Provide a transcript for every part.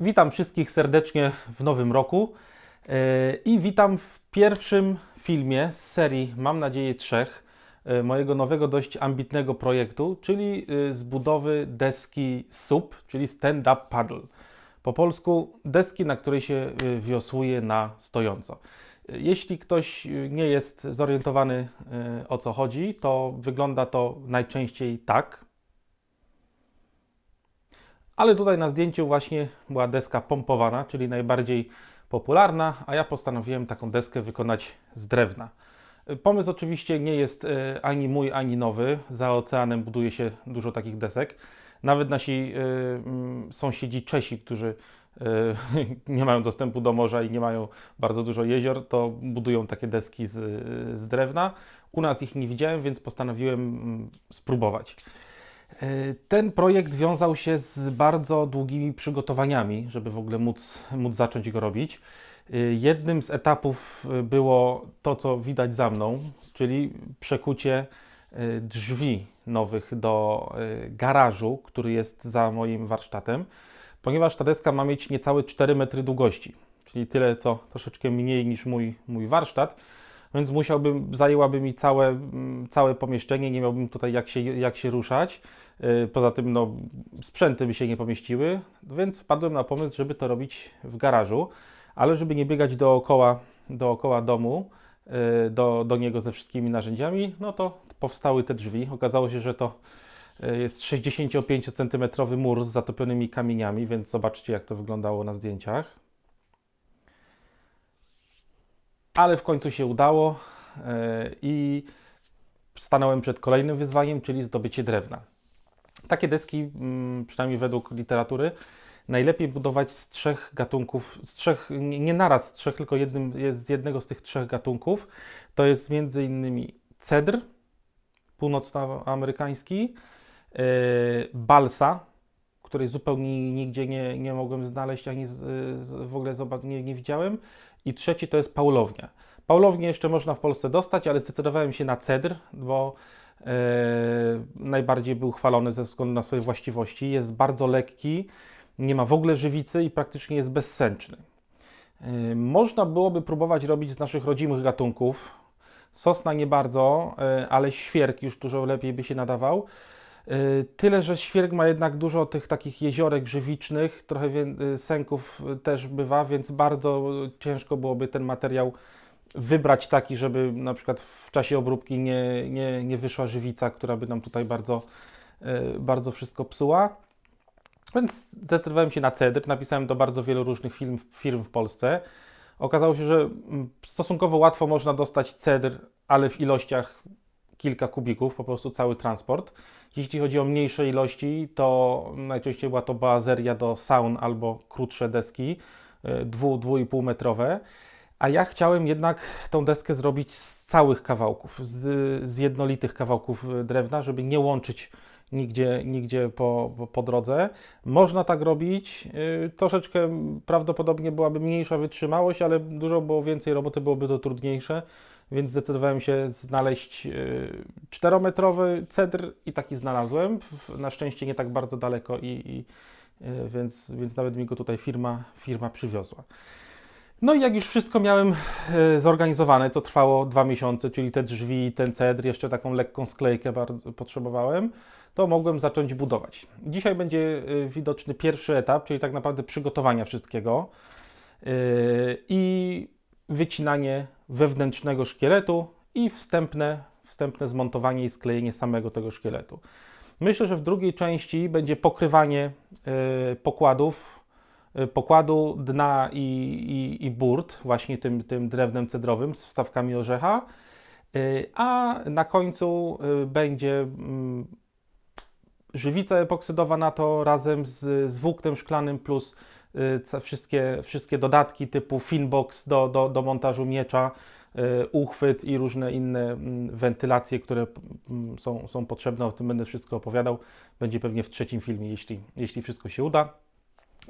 Witam wszystkich serdecznie w nowym roku e, i witam w pierwszym filmie z serii, mam nadzieję, trzech e, mojego nowego, dość ambitnego projektu, czyli e, z budowy deski SUP, czyli stand-up paddle. Po polsku deski, na której się wiosłuje na stojąco. Jeśli ktoś nie jest zorientowany o co chodzi, to wygląda to najczęściej tak. Ale tutaj na zdjęciu właśnie była deska pompowana, czyli najbardziej popularna, a ja postanowiłem taką deskę wykonać z drewna. Pomysł oczywiście nie jest e, ani mój, ani nowy. Za oceanem buduje się dużo takich desek. Nawet nasi e, mm, sąsiedzi Czesi, którzy e, nie mają dostępu do morza i nie mają bardzo dużo jezior, to budują takie deski z, z drewna. U nas ich nie widziałem, więc postanowiłem mm, spróbować. E, Ten projekt wiązał się z bardzo długimi przygotowaniami, żeby w ogóle móc, móc zacząć go robić. E, Jednym z etapów e, było to, co widać za mną, czyli przekucie drzwi nowych do garażu, który jest za moim warsztatem, ponieważ ta deska ma mieć niecałe 4 metry długości, czyli tyle, co troszeczkę mniej niż mój, mój warsztat więc musiałbym, zajęłaby mi całe, całe pomieszczenie, nie miałbym tutaj jak się, jak się ruszać. Yy, Poza tym no, sprzęty by się nie pomieściły, więc wpadłem na pomysł, żeby to robić w garażu, ale żeby nie biegać dookoła, dookoła domu, yy, do, do niego ze wszystkimi narzędziami, no to powstały te drzwi. Okazało się, że to yy, jest 65 cm mur z zatopionymi kamieniami, więc zobaczcie jak to wyglądało na zdjęciach. ale w końcu się udało i stanąłem przed kolejnym wyzwaniem, czyli zdobycie drewna. Takie deski, mm, przynajmniej według literatury, najlepiej budować z trzech gatunków, z trzech, nie naraz z trzech, tylko jednym, z jednego z tych trzech gatunków. To jest między innymi cedr północnoamerykański, e, balsa, której zupełnie nigdzie nie, nie mogłem znaleźć, ani z, z, w ogóle nie, nie widziałem. I trzeci to jest paulownia. Paulownię jeszcze można w Polsce dostać, ale zdecydowałem się na cedr, bo najbardziej był chwalony ze względu na swoje właściwości. Jest bardzo lekki, nie ma w ogóle żywicy i praktycznie jest bezsęczny. E, można byłoby próbować robić z naszych rodzimych gatunków. Sosna nie bardzo, e, ale świerk już dużo lepiej by się nadawał. Tyle, że świerk ma jednak dużo tych takich jeziorek żywicznych, trochę sęków też bywa, więc bardzo ciężko byłoby ten materiał wybrać taki, żeby na przykład w czasie obróbki nie, nie, nie wyszła żywica, która by nam tutaj bardzo, y, bardzo wszystko psuła. Więc zdecydowałem się na cedr, napisałem do bardzo wielu różnych firm, firm w Polsce. Okazało się, że mm, stosunkowo łatwo można dostać cedr, ale w ilościach kilka kubików, po prostu cały transport. Jeśli chodzi o mniejsze ilości, to najczęściej była to bazeria do saun albo krótsze deski, y, dwu, dwu i pół metrowe. A ja chciałem jednak tą deskę zrobić z całych kawałków, z, z jednolitych kawałków y, drewna, żeby nie łączyć nigdzie, nigdzie po, po, drodze. Można tak robić. y, Troszeczkę prawdopodobnie byłaby mniejsza wytrzymałość, ale dużo było więcej roboty, byłoby to trudniejsze więc zdecydowałem się znaleźć y, czterometrowy cedr i taki znalazłem. Na szczęście nie tak bardzo daleko, i, i, więc, więc nawet mi go tutaj firma, firma przywiozła. No i jak już wszystko miałem y, zorganizowane, co trwało dwa miesiące, czyli te drzwi, ten cedr, jeszcze taką lekką sklejkę bardzo potrzebowałem, to mogłem zacząć budować. Dzisiaj będzie y, widoczny pierwszy etap, czyli tak naprawdę przygotowania wszystkiego y, i wycinanie wewnętrznego szkieletu i wstępne, wstępne zmontowanie i sklejenie samego tego szkieletu. Myślę, że w drugiej części będzie pokrywanie pokładów, pokładu dna i, i, i burt, właśnie tym, tym drewnem cedrowym z wstawkami orzecha, y, a na końcu y, będzie mm, żywica epoksydowa na to razem z, z włóknem szklanym plus y, wszystkie, wszystkie dodatki typu finbox do, do, do montażu miecza, y, uchwyt i różne inne mm, wentylacje, które mm, są, są potrzebne. O tym będę wszystko opowiadał. Będzie pewnie w trzecim filmie, jeśli, jeśli wszystko się uda.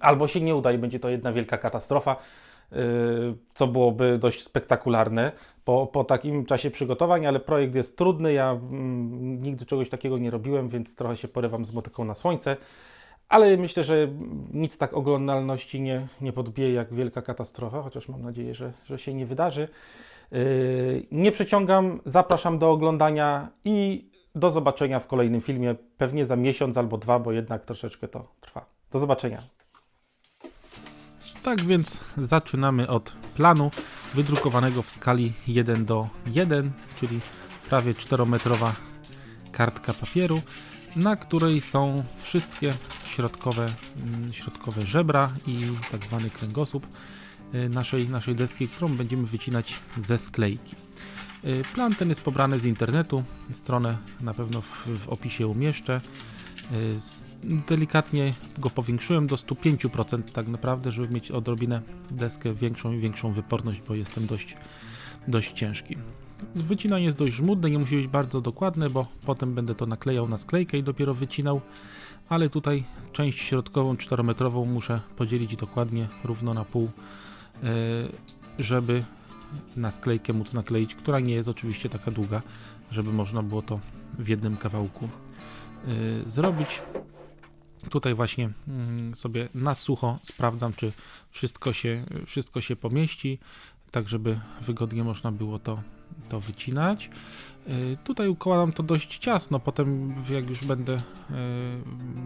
Albo się nie uda i będzie to jedna wielka katastrofa, y, co byłoby dość spektakularne po, po takim czasie przygotowań, ale projekt jest trudny. Ja mm, nigdy czegoś takiego nie robiłem, więc trochę się porywam z motyką na słońce. Ale myślę, że nic tak oglądalności nie, nie podbije jak wielka katastrofa, chociaż mam nadzieję, że, że się nie wydarzy. Yy, Nie przeciągam, zapraszam do oglądania i do zobaczenia w kolejnym filmie, pewnie za miesiąc albo dwa, bo jednak troszeczkę to trwa. Do zobaczenia. Tak więc zaczynamy od planu wydrukowanego w skali 1 do 1, czyli prawie 4-metrowa kartka papieru, na której są wszystkie środkowe, mm, środkowe żebra i tak zwany kręgosłup y, naszej, naszej deski, którą będziemy wycinać ze sklejki. Y, Plan ten jest pobrany z internetu, stronę na pewno w, w opisie umieszczę. Y, Delikatnie go powiększyłem do 105% tak naprawdę, żeby mieć odrobinę deskę większą i większą wyporność, bo jestem dość, dość ciężki. Wycinanie jest dość żmudne, nie musi być bardzo dokładne, bo potem będę to naklejał na sklejkę i dopiero wycinał, ale tutaj część środkową 4-metrową muszę podzielić dokładnie równo na pół, y, żeby na sklejkę móc nakleić, która nie jest oczywiście taka długa, żeby można było to w jednym kawałku zrobić. Tutaj właśnie mm, sobie na sucho sprawdzam, czy wszystko się, wszystko się pomieści, tak żeby wygodnie można było to, to wycinać. Y, Tutaj układam to dość ciasno, potem jak już będę y,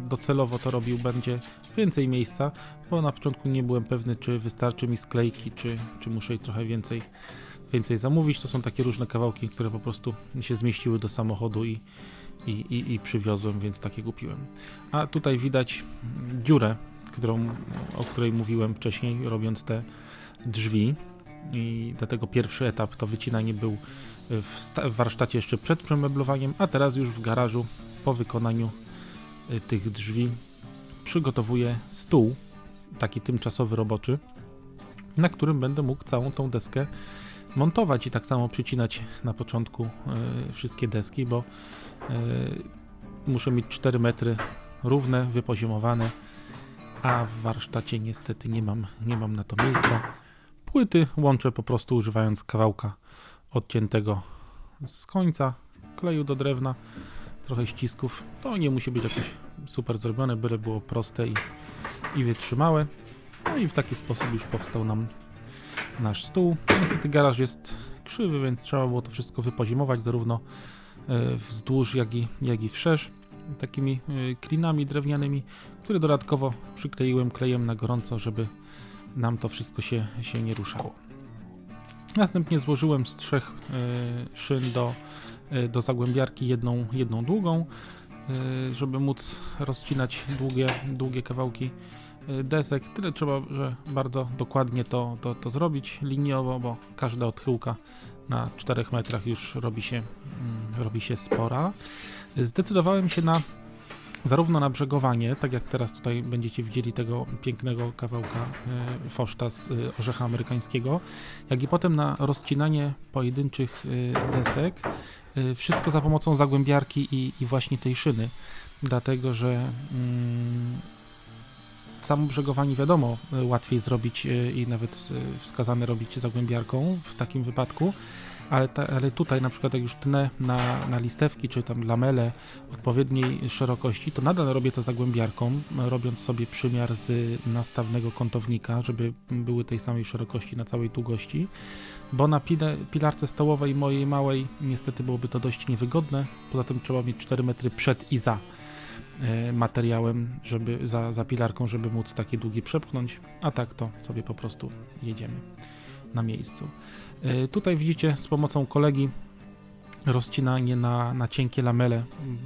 docelowo to robił, będzie więcej miejsca, bo na początku nie byłem pewny, czy wystarczy mi sklejki, czy, czy muszę trochę więcej, więcej zamówić. To są takie różne kawałki, które po prostu się zmieściły do samochodu i, i, i, i przywiozłem, więc takie kupiłem. A tutaj widać dziurę, którą, o której mówiłem wcześniej, robiąc te drzwi. I dlatego pierwszy etap to wycinanie był w, w warsztacie jeszcze przed przemeblowaniem, a teraz już w garażu po wykonaniu y, tych drzwi przygotowuję stół, taki tymczasowy roboczy, na którym będę mógł całą tą deskę montować i tak samo przycinać na początku y, wszystkie deski, bo y, muszę mieć 4 metry równe, wypoziomowane, a w warsztacie niestety nie mam, nie mam na to miejsca. Płyty łączę po prostu używając kawałka odciętego z końca, kleju do drewna, trochę ścisków. To nie musi być jakoś super zrobione, byle było proste i, i wytrzymałe. No i w taki sposób już powstał nam nasz stół. Niestety garaż jest krzywy, więc trzeba było to wszystko wypoziomować zarówno e, wzdłuż, jak i, jak i wszerz takimi e, klinami drewnianymi, które dodatkowo przykleiłem klejem na gorąco, żeby nam to wszystko się, się nie ruszało. Następnie złożyłem z trzech e, szyn do, do zagłębiarki jedną, jedną długą, żeby móc rozcinać długie, długie kawałki desek. Tyle trzeba, że bardzo dokładnie to, to, to zrobić liniowo, bo każda odchyłka na 4 metrach już robi się, mm, robi się spora. Zdecydowałem się na zarówno na brzegowanie, tak jak teraz tutaj będziecie widzieli tego pięknego kawałka y, foszta z y, orzecha amerykańskiego, jak i potem na rozcinanie pojedynczych y, desek. Y, wszystko za pomocą zagłębiarki i, i właśnie tej szyny, dlatego że mm, samo brzegowanie wiadomo y, łatwiej zrobić y, i nawet y, wskazane robić zagłębiarką w takim wypadku, ale, ta, ale tutaj na przykład jak już tnę na, na listewki czy tam lamele odpowiedniej szerokości, to nadal robię to zagłębiarką, robiąc sobie przymiar z nastawnego kątownika, żeby były tej samej szerokości na całej długości, bo na pile, pilarce stołowej mojej małej niestety byłoby to dość niewygodne, poza tym trzeba mieć 4 metry przed i za. e, materiałem, żeby za, za pilarką, żeby móc takie długie przepchnąć, a tak to sobie po prostu jedziemy na miejscu. E, Tutaj widzicie z pomocą kolegi rozcinanie na, na cienkie lamele mm,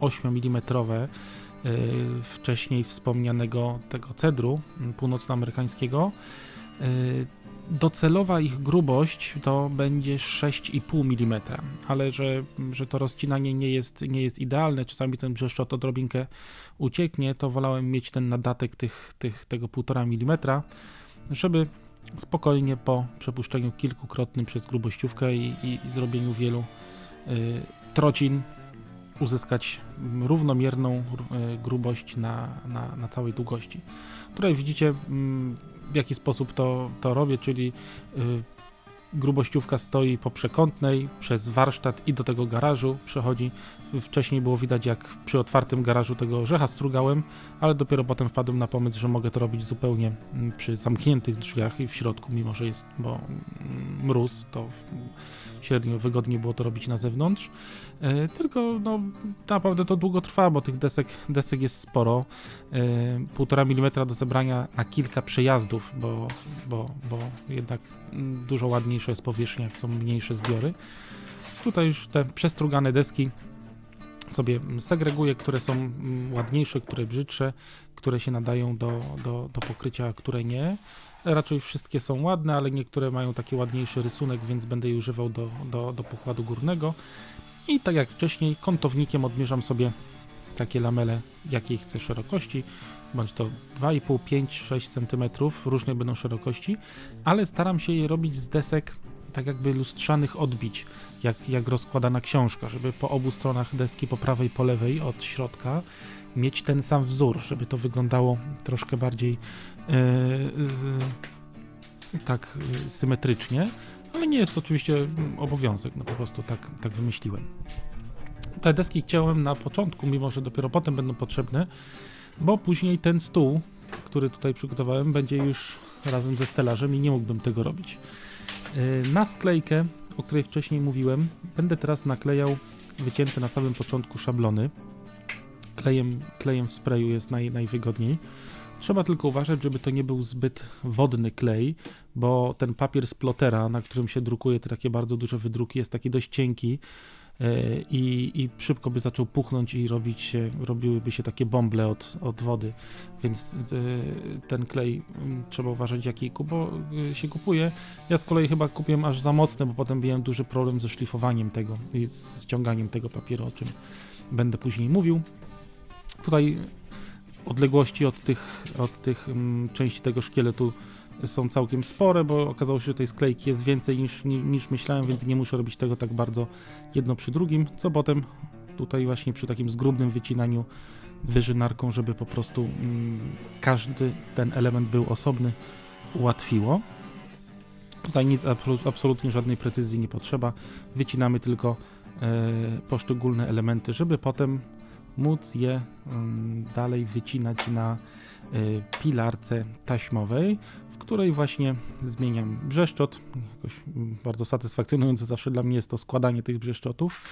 8 mm wcześniej wspomnianego tego cedru północnoamerykańskiego. Y, Docelowa ich grubość to będzie 6,5 mm, ale że, że to rozcinanie nie jest, nie jest idealne, czasami ten brzeszczot odrobinkę ucieknie, to wolałem mieć ten nadatek tych, tych, tego 1,5 mm, żeby spokojnie po przepuszczeniu kilkukrotnym przez grubościówkę i, i, zrobieniu wielu y, trocin uzyskać równomierną y, grubość na, na, na całej długości. Tutaj widzicie mm, w jaki sposób to, to robię, czyli y, grubościówka stoi po przekątnej, przez warsztat i do tego garażu przechodzi. Wcześniej było widać, jak przy otwartym garażu tego orzecha strugałem, ale dopiero potem wpadłem na pomysł, że mogę to robić zupełnie mm, przy zamkniętych drzwiach i w środku, mimo że jest bo mm, mróz, to średnio wygodnie było to robić na zewnątrz. E, Tylko no, naprawdę to długo trwa, bo tych desek, desek jest sporo. E, Półtora milimetra do zebrania na kilka przejazdów, bo, bo, bo jednak mm, dużo ładniejsza jest powierzchnia, jak są mniejsze zbiory. Tutaj już te przestrugane deski sobie segreguję, które są mm, ładniejsze, które brzydsze, które się nadają do, do, do pokrycia, a które nie. Raczej wszystkie są ładne, ale niektóre mają taki ładniejszy rysunek, więc będę je używał do, do, do pokładu górnego. I tak jak wcześniej, kątownikiem odmierzam sobie takie lamele, jakiej chcę szerokości, bądź to 2,5, 5, 6 cm, różne będą szerokości, ale staram się je robić z desek tak jakby lustrzanych odbić, jak, jak rozkładana książka, żeby po obu stronach deski, po prawej po lewej od środka, mieć ten sam wzór, żeby to wyglądało troszkę bardziej e, tak e, symetrycznie, ale nie jest to oczywiście mm, obowiązek, no po prostu tak, tak wymyśliłem. Te deski chciałem na początku, mimo że dopiero potem będą potrzebne, bo później ten stół, który tutaj przygotowałem, będzie już razem ze stelażem i nie mógłbym tego robić. Yy, Na sklejkę, o której wcześniej mówiłem, będę teraz naklejał wycięte na samym początku szablony. Klejem, klejem w sprayu jest naj, najwygodniej. Trzeba tylko uważać, żeby to nie był zbyt wodny klej, bo ten papier z plotera, na którym się drukuje te takie bardzo duże wydruki, jest taki dość cienki yy, i, i szybko by zaczął puchnąć i robić się, robiłyby się takie bąble od, od wody, więc yy, ten klej mm, trzeba uważać jaki kupo, yy, się kupuje. Ja z kolei chyba kupiłem aż za mocne, bo potem miałem duży problem ze szlifowaniem tego i z ściąganiem tego papieru, o czym będę później mówił. Tutaj odległości od tych, od tych mm, części tego szkieletu są całkiem spore, bo okazało się, że tej sklejki jest więcej niż, ni- niż myślałem, więc nie muszę robić tego tak bardzo jedno przy drugim, co potem tutaj właśnie przy takim zgrubnym wycinaniu wyżynarką, żeby po prostu mm, każdy ten element był osobny, ułatwiło. Tutaj nic, absolu- absolutnie żadnej precyzji nie potrzeba. Wycinamy tylko e, poszczególne elementy, żeby potem móc je dalej wycinać na e, pilarce taśmowej, w której właśnie zmieniam brzeszczot. Jakoś bardzo satysfakcjonujące zawsze dla mnie jest to składanie tych brzeszczotów.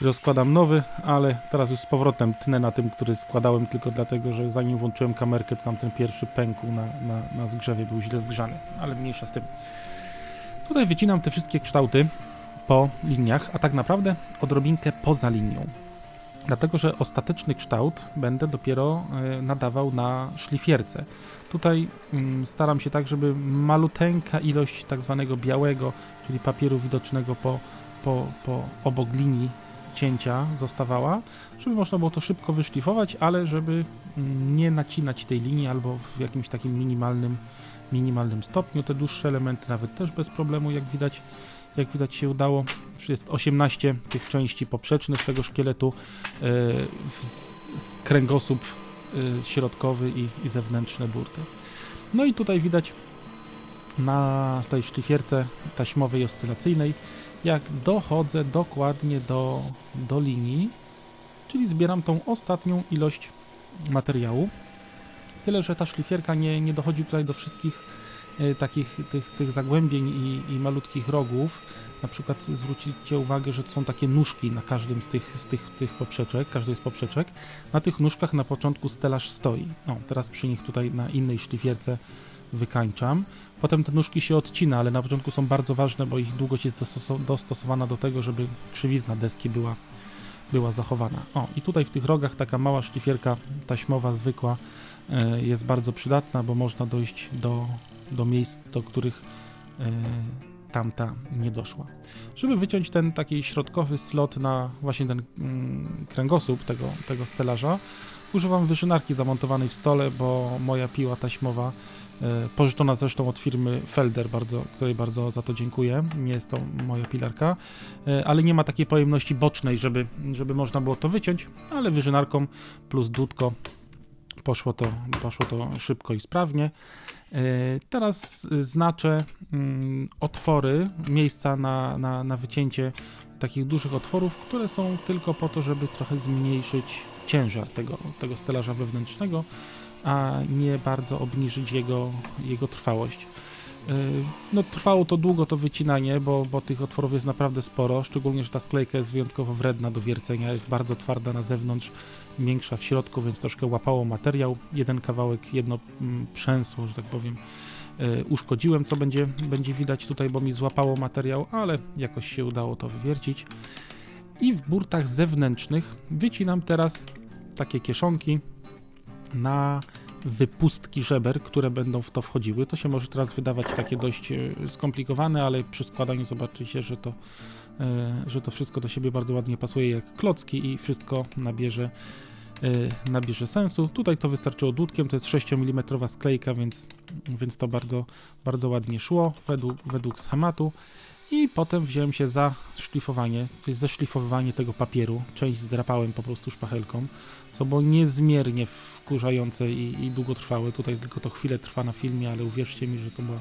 Rozkładam nowy, ale teraz już z powrotem tnę na tym, który składałem tylko dlatego, że zanim włączyłem kamerkę, to tam ten pierwszy pękł na, na, na zgrzewie, był źle zgrzany, ale mniejsza z tym. Tutaj wycinam te wszystkie kształty po liniach, a tak naprawdę odrobinkę poza linią. Dlatego, że ostateczny kształt będę dopiero e, nadawał na szlifierce. Tutaj mm, staram się tak, żeby maluteńka ilość tak zwanego białego, czyli papieru widocznego po, po, po obok linii cięcia zostawała, żeby można było to szybko wyszlifować, ale żeby mm, nie nacinać tej linii albo w jakimś takim minimalnym, minimalnym stopniu. Te dłuższe elementy nawet też bez problemu, jak widać, jak widać się udało. Jest 18 tych części poprzecznych tego szkieletu, e, kręgosłup e, środkowy i, i zewnętrzne burty. No i tutaj widać na tej szlifierce taśmowej oscylacyjnej, jak dochodzę dokładnie do, do linii, czyli zbieram tą ostatnią ilość materiału. Tyle, że ta szlifierka nie, nie dochodzi tutaj do wszystkich takich tych, tych zagłębień i, i malutkich rogów. Na przykład zwrócicie uwagę, że są takie nóżki na każdym z tych, z tych, tych poprzeczek, każdej z poprzeczek. Na tych nóżkach na początku stelaż stoi. O, teraz przy nich tutaj na innej szlifierce wykańczam. Potem te nóżki się odcina, ale na początku są bardzo ważne, bo ich długość jest dostos- dostosowana do tego, żeby krzywizna deski była, była zachowana. O, i tutaj w tych rogach taka mała szlifierka taśmowa, zwykła, e, jest bardzo przydatna, bo można dojść do, do miejsc, do których e, tamta nie doszła. Żeby wyciąć ten taki środkowy slot na właśnie ten mm, kręgosłup tego, tego stelaża, używam wyżynarki zamontowanej w stole, bo moja piła taśmowa e, pożyczona zresztą od firmy Felder, bardzo, której bardzo za to dziękuję. Nie jest to moja pilarka, e, ale nie ma takiej pojemności bocznej, żeby, żeby można było to wyciąć, ale wyżynarką plus dudko poszło to, poszło to szybko i sprawnie. E, Teraz znaczę mm, otwory, miejsca na, na, na wycięcie takich dużych otworów, które są tylko po to, żeby trochę zmniejszyć ciężar tego, tego stelaża wewnętrznego, a nie bardzo obniżyć jego, jego trwałość. Yy, No, trwało to długo to wycinanie, bo, bo tych otworów jest naprawdę sporo, szczególnie, że ta sklejka jest wyjątkowo wredna do wiercenia, jest bardzo twarda na zewnątrz, miększa w środku, więc troszkę łapało materiał. Jeden kawałek, jedno mm, przęsło, że tak powiem, yy, uszkodziłem, co będzie, będzie widać tutaj, bo mi złapało materiał, ale jakoś się udało to wywiercić. I w burtach zewnętrznych wycinam teraz takie kieszonki na wypustki żeber, które będą w to wchodziły. To się może teraz wydawać takie dość e, skomplikowane, ale przy składaniu zobaczycie, że to, e, że to wszystko do siebie bardzo ładnie pasuje jak klocki i wszystko nabierze, e, nabierze sensu. Tutaj to wystarczyło dłutkiem, to jest 6 mm sklejka, więc, więc to bardzo, bardzo ładnie szło według, według schematu. I potem wziąłem się za szlifowanie, to jest zeszlifowywanie tego papieru. Część zdrapałem po prostu szpachelką, co było niezmiernie wkurzające i, i długotrwałe. Tutaj tylko to chwilę trwa na filmie, ale uwierzcie mi, że to była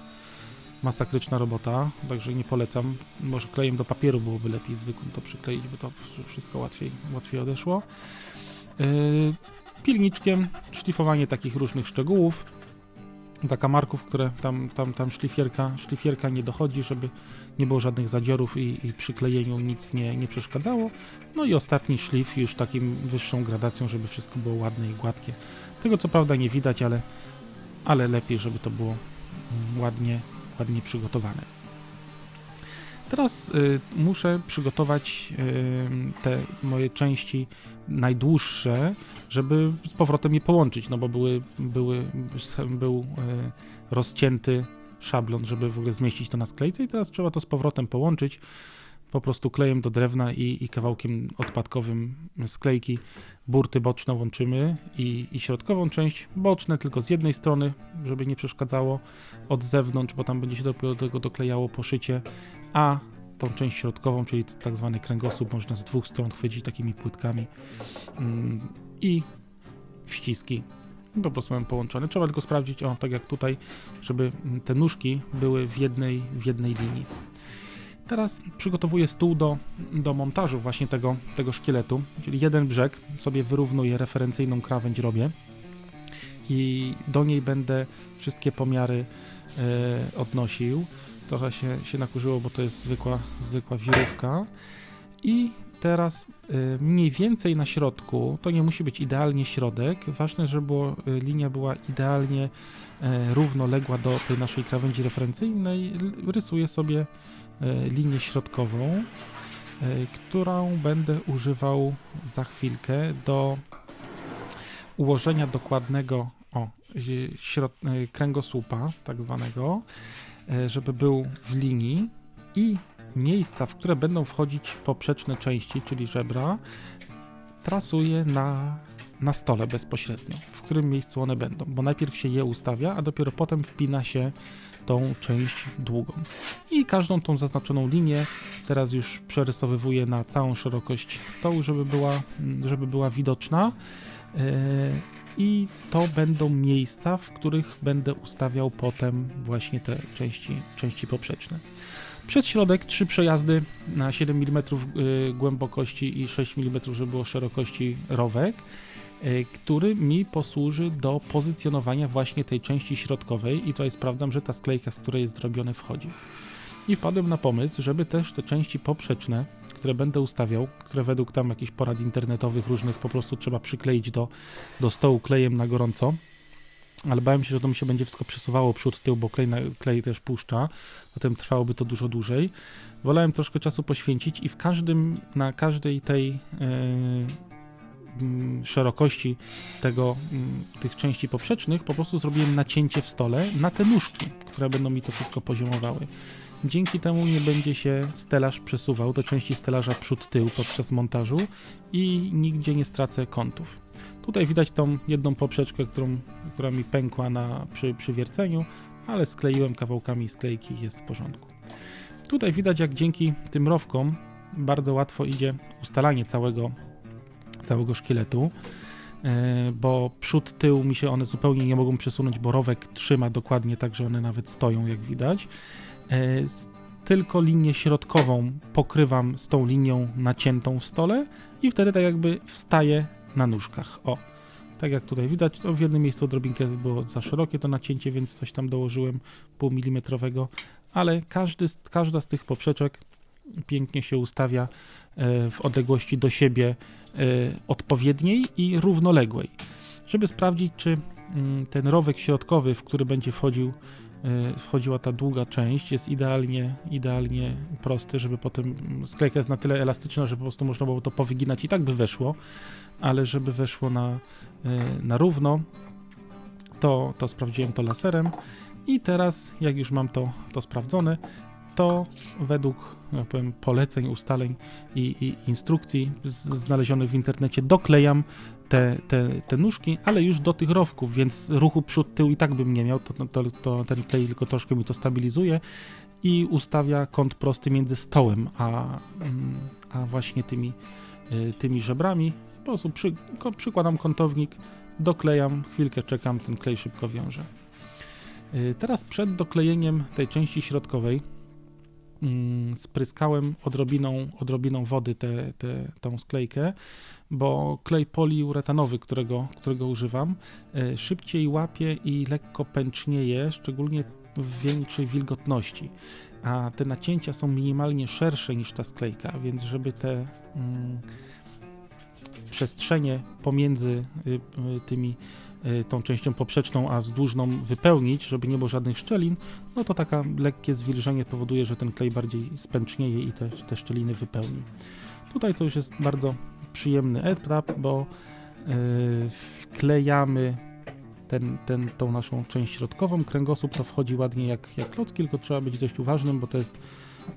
masakryczna robota, także nie polecam. Może klejem do papieru byłoby lepiej zwykłym to przykleić, by to wszystko łatwiej, łatwiej odeszło. Yy, pilniczkiem szlifowanie takich różnych szczegółów, zakamarków, które tam, tam, tam szlifierka, szlifierka nie dochodzi, żeby nie było żadnych zadziorów i, i przy klejeniu nic nie, nie przeszkadzało. No i ostatni szlif już takim wyższą gradacją, żeby wszystko było ładne i gładkie. Tego co prawda nie widać, ale, ale lepiej, żeby to było mm, ładnie, ładnie przygotowane. Teraz y, muszę przygotować y, te moje części najdłuższe, żeby z powrotem je połączyć, no bo były, były, był y, rozcięty szablon, żeby w ogóle zmieścić to na sklejce i teraz trzeba to z powrotem połączyć po prostu klejem do drewna i, i kawałkiem odpadkowym sklejki. Burty boczne łączymy i, i środkową część boczne tylko z jednej strony, żeby nie przeszkadzało od zewnątrz, bo tam będzie się dopiero do tego doklejało poszycie, a tą część środkową, czyli tak zwany kręgosłup, można z dwóch stron chwycić takimi płytkami mm, i wściski po prostu mam połączone. Trzeba tylko sprawdzić, o tak jak tutaj, żeby mm, te nóżki były w jednej, w jednej linii. Teraz przygotowuję stół do, do montażu właśnie tego, tego szkieletu, czyli jeden brzeg sobie wyrównuję, referencyjną krawędź robię i do niej będę wszystkie pomiary e, odnosił. Trochę się, się nakurzyło, bo to jest zwykła, zwykła wirówka i teraz y, mniej więcej na środku, to nie musi być idealnie środek, ważne, żeby y, linia była idealnie y, równoległa do tej naszej krawędzi referencyjnej. Rysuję sobie y, linię środkową, y, którą będę używał za chwilkę do ułożenia dokładnego o, środ, kręgosłupa, tak zwanego, żeby był w linii i miejsca, w które będą wchodzić poprzeczne części, czyli żebra, trasuję na, na stole bezpośrednio, w którym miejscu one będą, bo najpierw się je ustawia, a dopiero potem wpina się tą część długą. I każdą tą zaznaczoną linię teraz już przerysowywuję na całą szerokość stołu, żeby była, żeby była widoczna. I to będą miejsca, w których będę ustawiał potem właśnie te części, części poprzeczne. Przez środek trzy przejazdy na 7 mm y, głębokości i 6 mm, żeby było szerokości rowek, y, który mi posłuży do pozycjonowania właśnie tej części środkowej i tutaj sprawdzam, że ta sklejka, z której jest zrobiony wchodzi. I wpadłem na pomysł, żeby też te części poprzeczne, które będę ustawiał, które według tam jakichś porad internetowych różnych po prostu trzeba przykleić do, do stołu klejem na gorąco, ale bałem się, że to mi się będzie wszystko przesuwało przód, tył, bo klej, na, klej też puszcza, zatem trwałoby to dużo dłużej. Wolałem troszkę czasu poświęcić i w każdym, na każdej tej mm, szerokości tego, mm, tych części poprzecznych po prostu zrobiłem nacięcie w stole na te nóżki, które będą mi to wszystko poziomowały. Dzięki temu nie będzie się stelaż przesuwał do części stelaża przód-tył podczas montażu i nigdzie nie stracę kątów. Tutaj widać tą jedną poprzeczkę, którą, która mi pękła na, przy, wierceniu, ale skleiłem kawałkami sklejki jest w porządku. Tutaj widać, jak dzięki tym rowkom bardzo łatwo idzie ustalanie całego, całego szkieletu. e, bo przód, tył mi się one zupełnie nie mogą przesunąć, bo rowek trzyma dokładnie tak, że one nawet stoją, jak widać. E, Tylko linię środkową pokrywam z tą linią naciętą w stole i wtedy tak jakby wstaje na nóżkach. O, tak jak tutaj widać, to w jednym miejscu odrobinkę było za szerokie to nacięcie, więc coś tam dołożyłem półmilimetrowego, ale każdy, każda z tych poprzeczek pięknie się ustawia e, w odległości do siebie e, odpowiedniej i równoległej, żeby sprawdzić, czy mm, ten rowek środkowy, w który będzie wchodził, wchodziła ta długa część, jest idealnie, idealnie prosty, żeby potem sklejka jest na tyle elastyczna, że po prostu można było to powyginać i tak by weszło, ale żeby weszło na, e, na równo, to, to sprawdziłem to laserem i teraz, jak już mam to, to sprawdzone, to według jak powiem, poleceń, ustaleń i, i instrukcji z, znalezionych w internecie doklejam te, te, te nóżki, ale już do tych rowków, więc ruchu przód, tył i tak bym nie miał, to, to, to ten klej tylko troszkę mi to stabilizuje i ustawia kąt prosty między stołem a, mm, a właśnie tymi, y, tymi żebrami. Po prostu przy, przykładam kątownik, doklejam, chwilkę czekam, ten klej szybko wiąże. Y, Teraz przed doklejeniem tej części środkowej spryskałem odrobiną, odrobiną wody tę te, tą sklejkę, bo klej poliuretanowy, którego, którego używam, y, szybciej łapie i lekko pęcznieje, szczególnie w większej wilgotności. A te nacięcia są minimalnie szersze niż ta sklejka, więc żeby te mm, przestrzenie pomiędzy y, y, tymi tą częścią poprzeczną a wzdłużną wypełnić, żeby nie było żadnych szczelin, no to taka lekkie zwilżenie powoduje, że ten klej bardziej spęcznieje i te, te szczeliny wypełni. Tutaj to już jest bardzo przyjemny etap, bo yy, wklejamy ten, ten, tą naszą część środkową. Kręgosłup to wchodzi ładnie jak, jak klocki, tylko trzeba być dość uważnym, bo to jest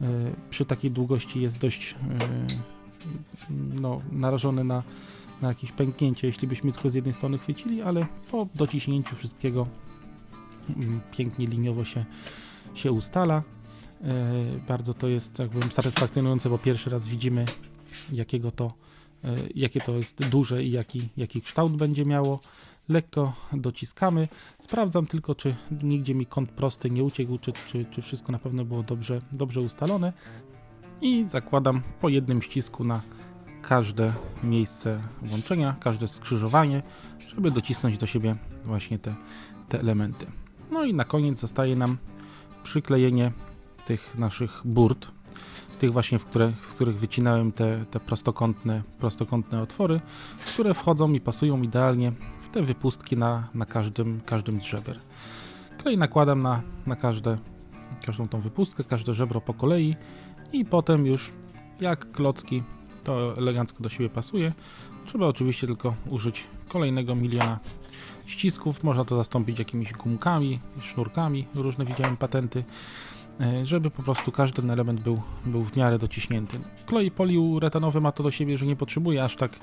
yy, przy takiej długości jest dość yy, no, narażony na, na jakieś pęknięcie, jeśli byśmy tylko z jednej strony chwycili, ale po dociśnięciu wszystkiego mm, pięknie liniowo się, się ustala. E, Bardzo to jest jakby satysfakcjonujące, bo pierwszy raz widzimy jakiego to, e, jakie to jest duże i jaki, jaki kształt będzie miało. Lekko dociskamy. Sprawdzam tylko, czy nigdzie mi kąt prosty nie uciekł, czy, czy, czy wszystko na pewno było dobrze, dobrze ustalone. I zakładam po jednym ścisku na każde miejsce włączenia, każde skrzyżowanie, żeby docisnąć do siebie właśnie te, te elementy. No i na koniec zostaje nam przyklejenie tych naszych burt, tych właśnie, w, które, w których wycinałem te, te prostokątne, prostokątne otwory, które wchodzą i pasują idealnie w te wypustki na, na każdym, każdym z żeber. Klej nakładam na, na każde, każdą tą wypustkę, każde żebro po kolei i potem już jak klocki to elegancko do siebie pasuje. Trzeba oczywiście tylko użyć kolejnego miliona ścisków. Można to zastąpić jakimiś gumkami, sznurkami, różne widziałem patenty, e, żeby po prostu każdy ten element był, był w miarę dociśnięty. Klej poliuretanowy ma to do siebie, że nie potrzebuje aż tak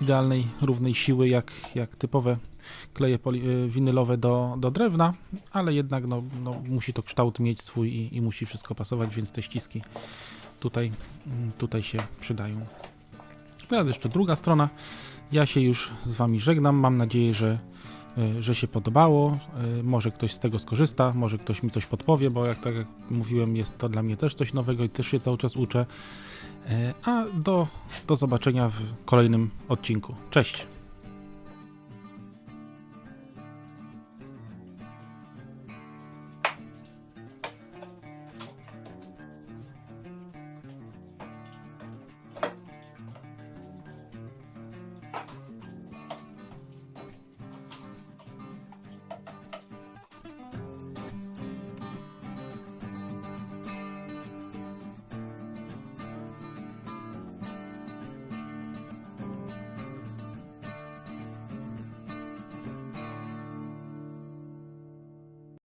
idealnej, równej siły jak, jak typowe kleje poli, e, winylowe do, do drewna, ale jednak no, no, musi to kształt mieć swój i, i musi wszystko pasować, więc te ściski tutaj, mm, tutaj się przydają. Teraz jeszcze druga strona. Ja się już z Wami żegnam. Mam nadzieję, że, y, że się podobało. Y, Może ktoś z tego skorzysta, może ktoś mi coś podpowie, bo jak tak jak mówiłem, jest to dla mnie też coś nowego i też się cały czas uczę. Y, A do, do zobaczenia w kolejnym odcinku. Cześć!